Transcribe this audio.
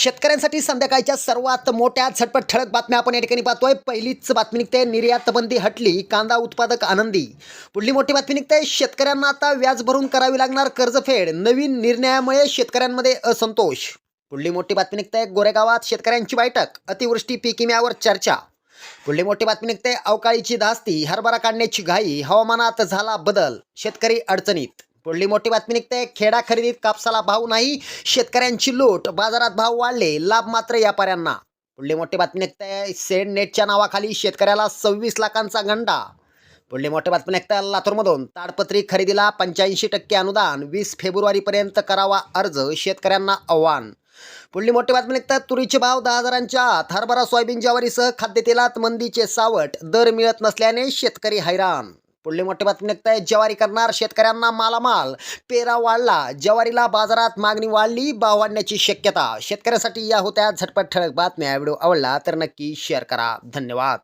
शेतकऱ्यांसाठी संध्याकाळच्या सर्वात मोठ्या झटपट ठळक बातम्या आपण या ठिकाणी पाहतोय. पहिलीच बातमी निघते निर्यात बंदी हटली कांदा उत्पादक आनंदी. पुढली मोठी बातमी निघते शेतकऱ्यांना आता व्याज भरून करावी लागणार कर्जफेड. नवीन निर्णयामुळे शेतकऱ्यांमध्ये असंतोष. पुढली मोठी बातमी निघते गोरेगावात शेतकऱ्यांची बैठक अतिवृष्टी पीकिम्यावर चर्चा. पुढली मोठी बातमी निघते अवकाळीची धास्ती हरभरा काढण्याची घाई हवामानात झाला बदल शेतकरी अडचणीत. पुढली मोठी बातमी निघते. खेडा खरेदीत कापसाला भाव नाही. शेतकऱ्यांची लूट. बाजारात भाव वाढले. लाभ मात्र व्यापाऱ्यांना. पुढली मोठी बातमी निघते. सेड नेटच्या नावाखाली शेतकऱ्याला सव्वीस लाखांचा गंडा पुढली मोठी बातमी निघते लातूरमधून. ताडपत्री खरेदीला पंच्याऐंशी टक्के अनुदान. वीस फेब्रुवारीपर्यंत करावा अर्ज. शेतकऱ्यांना आव्हान. पुढली मोठी बातमी निघतात तुरीचे भाव दहा हजारांच्या आत. हरभरा सोयाबीन ज्वारीसह खाद्यतेलात मंदीचे सावट. दर मिळत नसल्याने शेतकरी हैराण. पुढले मोठे बातमी निघताय. ज्वारी करणार शेतकऱ्यांना मालामाल. पेरा वाढला. ज्वारीला बाजारात मागणी वाढली भाव वाढण्याची शक्यता. शेतकऱ्यासाठी या होत्या झटपट ठळक बातम्या. व्हिडिओ आवडला तर नक्की शेअर करा. धन्यवाद.